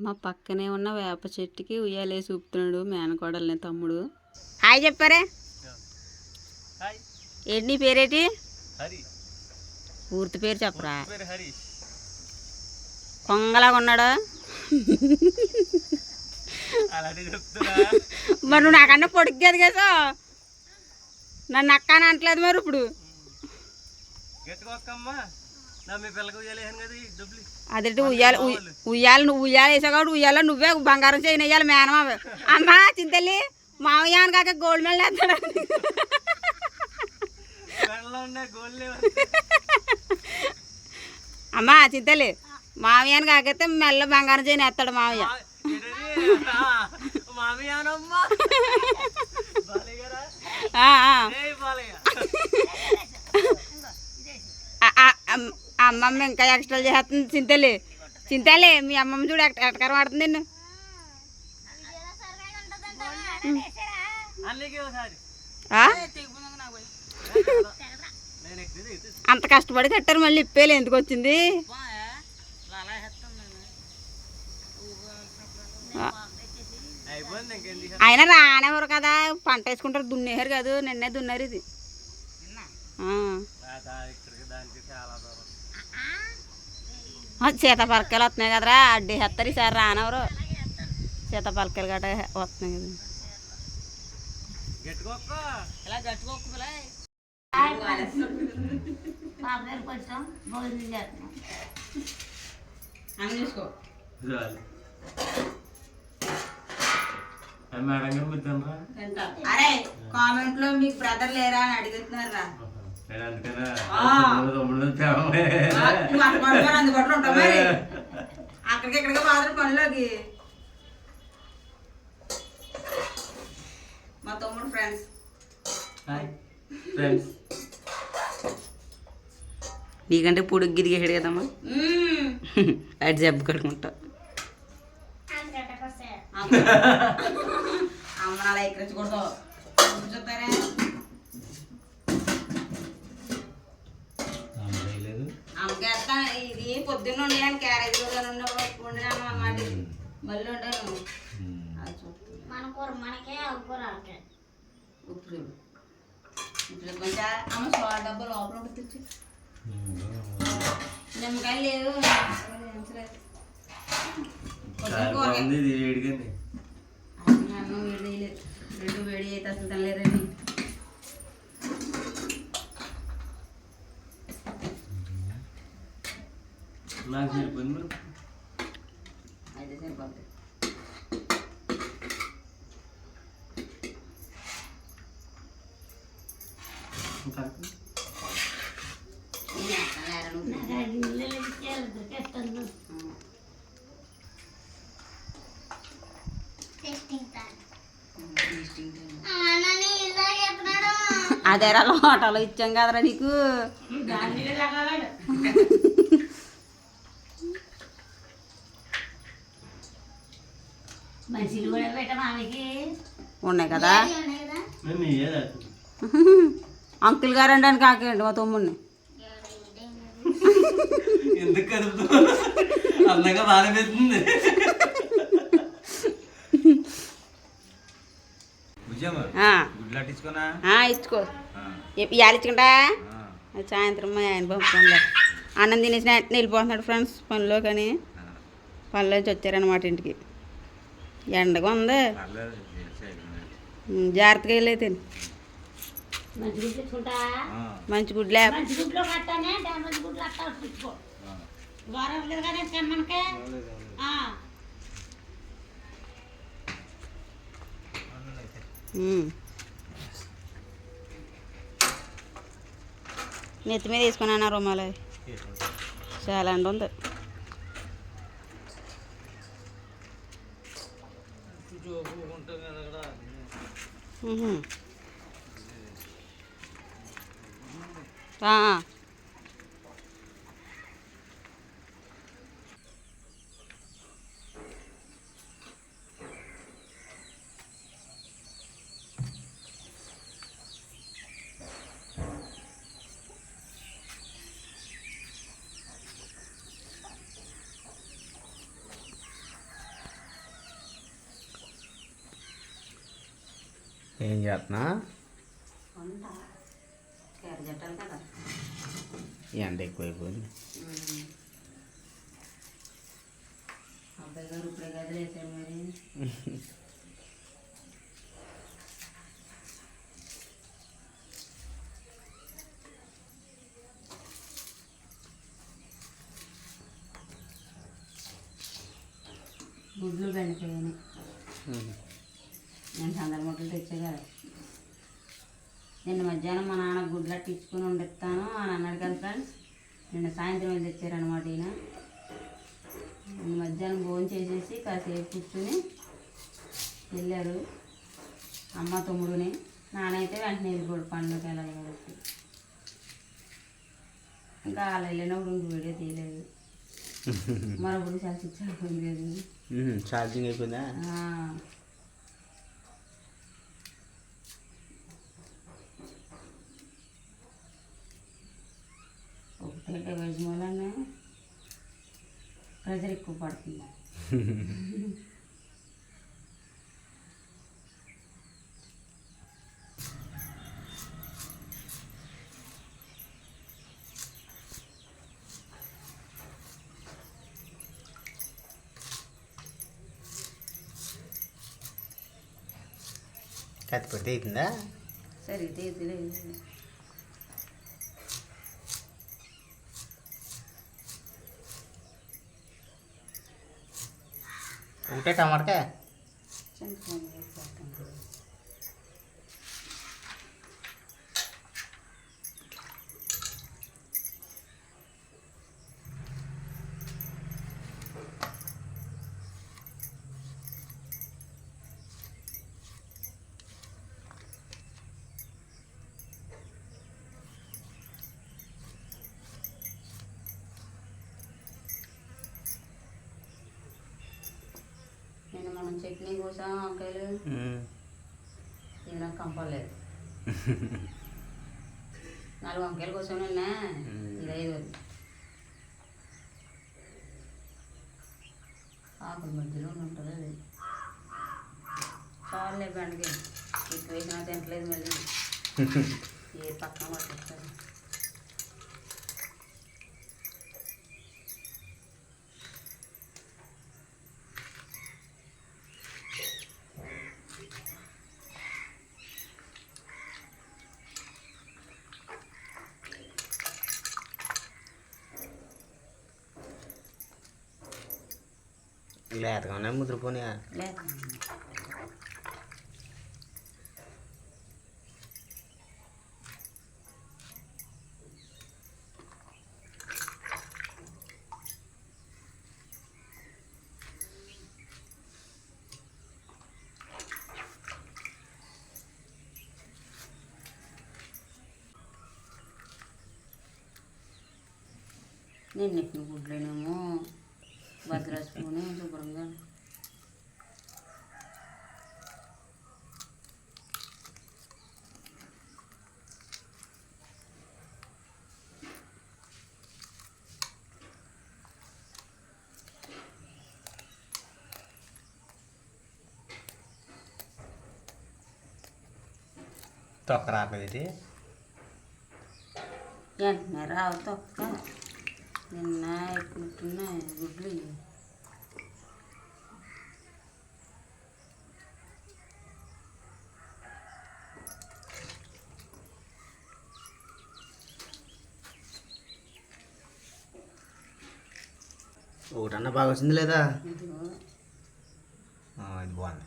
మా పక్కనే ఉన్న వేప చెట్టుకి ఉయ్యాలేసి ఊపుతున్నాడు మేనకోడల్ని తమ్ముడు. హాయ్ చెప్పారే? ఏంటి నీ పేరేటి? హరి. పూర్తి పేరు చెప్పరా? కొంగలాగా ఉన్నాడా. మరి నువ్వు నాకన్నా పొడిగేది కదా నన్ను అక్క అని అంటలేదు మరి ఇప్పుడు అదేంటి ఉయ్యాలి ఉయ్- ఉయ్యాలి నువ్వు ఉయ్యాలి వేసావు కాబట్టి ఉయ్యాలి నువ్వే బంగారం చేయని వేయాలి మేనమావ అమ్మా చింతల్లి మామయ్య అని కాక గోల్డ్ మెడల్ వేస్తాడు అమ్మా చింతల్లి మామయ్య అని కాకపోతే మెల్ల బంగారం చేయని వేస్తాడు మామయ్య. మామయ్యనమ్మ. అమ్మమ్మ ఇంకా ఎక్స్ట్రా చేస్తుంది చింతలే. చింతలే మీ అమ్మమ్మ చూడు ఎక్కడ ఎట్టకారం ఆడుతుంది నిన్ను. నేను అంత కష్టపడి కట్టారు మళ్ళీ ఇప్పేలే ఎందుకు వచ్చింది? అయినా రానేవారు కదా పంట వేసుకుంటారు దున్నేశారు కాదు నిన్నే దున్నారు ఇది. సీతాపలకాయలు వస్తున్నాయి కదరా అడ్డి వేస్తారు ఈసారి రానవరు సీతాపలకాయలు గట్రా వస్తున్నాయి కదా గట్టుకోక్క మా పేరు కొంచెం భోజనం చేస్తున్నాం చూసుకో మేడం గారు మీరు తినరా అరే కామెంట్ లో మీకు బ్రదర్ లేరా అని అడుగుతున్నారు అందుబాటులో మరి. అక్కడికి ఇక్కడికి మాత్రం పనిలోకి. మా తమ్ముడు ఫ్రెండ్స్. హాయ్. ఫ్రెండ్స్. నీకంటే పొడుగు గిరిగేసాడు కదమ్మా. అటు జబ్బు కడుకుంటావు అమ్మ. నాలా ఎక్కరించకూడదు చూస్తారా లేదు అమ్మకేస్తా ఇది పొద్దున్న ఉండేదాన్ని క్యారేజ్ వండినాను అన్నమాట ఇది. మళ్ళీ వండాను అది చూస్తాను మన కూర మనకే కూర ఉప్పు ఇప్పుడు కొంచెం? అమ్మ సోడా డబ్బా లోపల తెచ్చి. నిమ్మకాయలు లేవు ఎంచలేదు. పొద్దున్న కూరగాయ- బాగుంది ఇది వేడిగానే. అసలు అన్నం వేడి చేయలేదు. రెండు వేడి అయితే అసలు తినలేరండి టేస్టింగ్ టైం. నన్ను ఇలాగ చెప్పినాడు అదేరా లోటలో ఇచ్చాం కదరా నీకు ఉన్నాయి కదా? అంకుల్ గారు అంటాను కాకండి మా తమ్ముడిని. ఎందుకు అందంగా పెడుతుంది. ఇచ్చుకో. ఇవాళ ఇచ్చుకుంటా? అది సాయంత్రం ఆయన పంపుతానులే అన్నం తినేసి వెంటనే వెళ్ళిపోతున్నాడు ఫ్రెండ్స్ పనిలో కానీ పనిలోంచి వచ్చారనమాట ఇంటికి. ఎండగా ఉంది. జాగ్రత్తగా వెళ్ళైతే మంచి గుడ్లు తెచ్చుకుంటా? మంచి గుడ్లే మంచి గుడ్లు కట్టానే మంచి గుడ్లు అట్టా తెచ్చుకో వారం లేదు కదా తెమ్మనకే ఉమ్. నెత్తి మీద వేసుకున్నాను రుమాలు? చాలా ఎండ ఉంది. ఉహు. ఏం చేస్తున్నా? ఎండ ఎక్కువైపోయింది. అబ్బాయి గారు ఇప్పుడే గదిలో వేసారు మరి. గుడ్లు బెండకాయని నేను సందల ముట్టలు తెచ్చా కదా నిన్న మధ్యాహ్నం మా నాన్న గుడ్లు అట్టించుకుని వండిస్తాను అని అన్నాడు కదా ఫ్రెండ్స్. నిన్న సాయంత్రం వెళ్ళి తెచ్చారనమాట ఈయన. నిన్న మధ్యాహ్నం భోజనం చేసేసి కాసేపు కూర్చుని వెళ్ళారు అమ్మ తమ్ముడుని. నానైతే వెంటనే వెళ్ళిపోడు పండుగ వెళ్ళాలి కాబట్టి. ఇంకా వాళ్ళు వెళ్ళినప్పుడు ఇంక వీడియో తీయలేదు. మరొకటి చాలా ఇచ్చారు ఛార్జింగ్ అయిపోయిందా? ఒకటే డివైజ్ మూలన ప్రెజర్ ఎక్కువ పడుతుంది కత్తి పెడితే అవుతుందా సరిగ్గా ఇది उठे टमाटर के మనం చట్నీ కోసం వంకాయలు ఇది నాకు కంపలేదు. నాలుగు వంకాయల కోసం నిన్న ఇది ఐదు. ఆకుల మధ్యలో ఉంటుంది అది. చాలే బండికి. ఎక్కువ వేసినా తింటలేదు మళ్ళీ ఏ పక్కన పట్టిస్తారు లేతగా ఉన్నాయి నేను లేదు నేను నెప్పిన గుడ్లేనేమో భద్రాసుకుని శుభ్రంగా తొక్క రాలేదు ఇది వెంటనే రావు తొక్క నిన్న ఎప్పుడున్నాయి గుడ్లు ఇవి. ఒకటన్నా బాగా వచ్చింది లేదా ఇదిగో ఆ, ఇది బాగుంది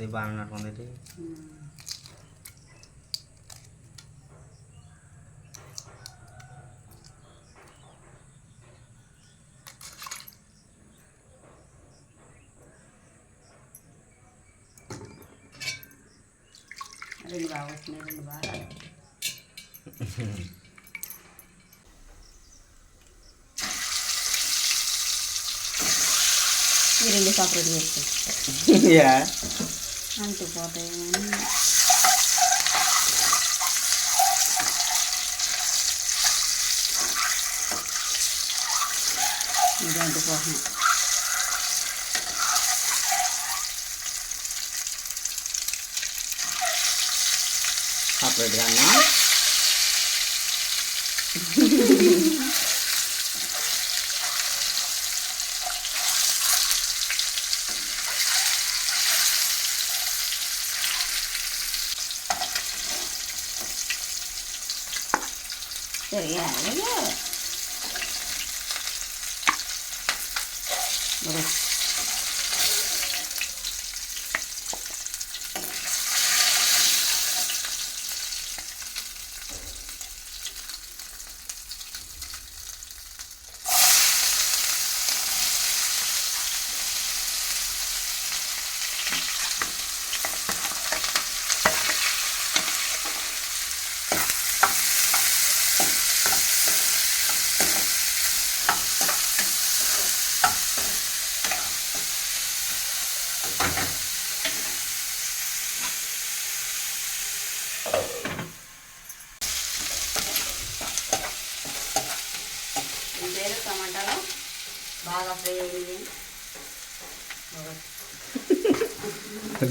అది బాగానే నట్టుకుంది రెండు బాగా వస్తున్నాయి రెండు బాగా ఈ రెండు సపరేట్ చేస్తాం యా అంటుపోతాయి ఇది అంటుకోసం సపరేట్గా అన్నా మరి ఇంతేనా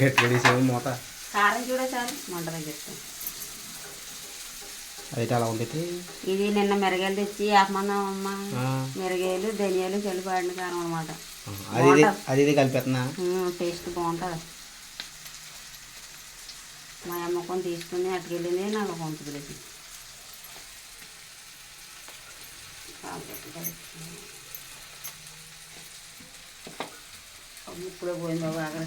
గట్టిగా మూత. కారం చూడ చాలు మంట తగ్గిస్తాం. అయితే అలా ఉంది ఇది నిన్న మిరగాయలు తెచ్చి ఆపమన్నాం అమ్మ. మిరగాయలు ధనియాలు చల్లిపాడిన కారం అనమాట అది ఇది అది ఇది కలిపేస్తున్నా. టేస్ట్ బాగుంటుంది. మా అమ్మ కొన్ని తీసుకుని అట్టుకెళ్ళింది నాకు పంపుతుంది ఇప్పుడే పోయింది బాగా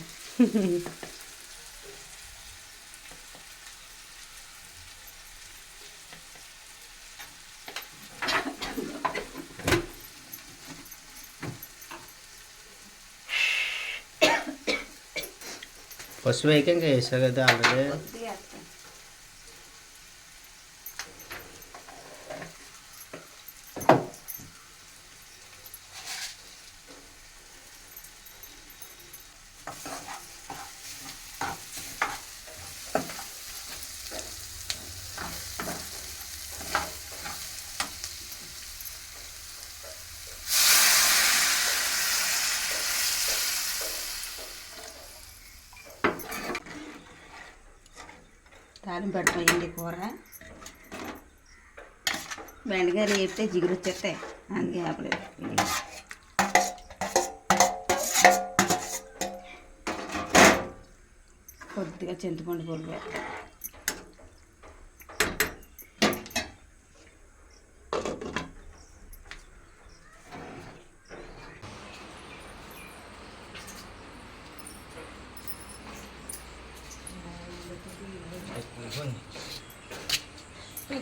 ఫస్ట్ వేయక ఇంకా వేసావు కదా ఆల్రెడీ కొద్దిగా వేస్తాను. కూర. బెండకాయలు వేస్తే జిగురు వచ్చేస్తాయి. అందుకే ఆపలేదు. కొద్దిగా చింతపండు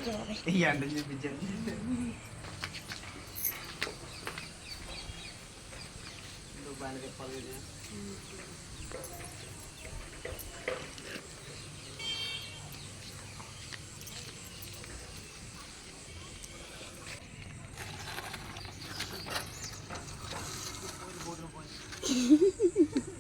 Iya, ya, ambil ini biji. Lu balik ke polisi. Hehehehe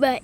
but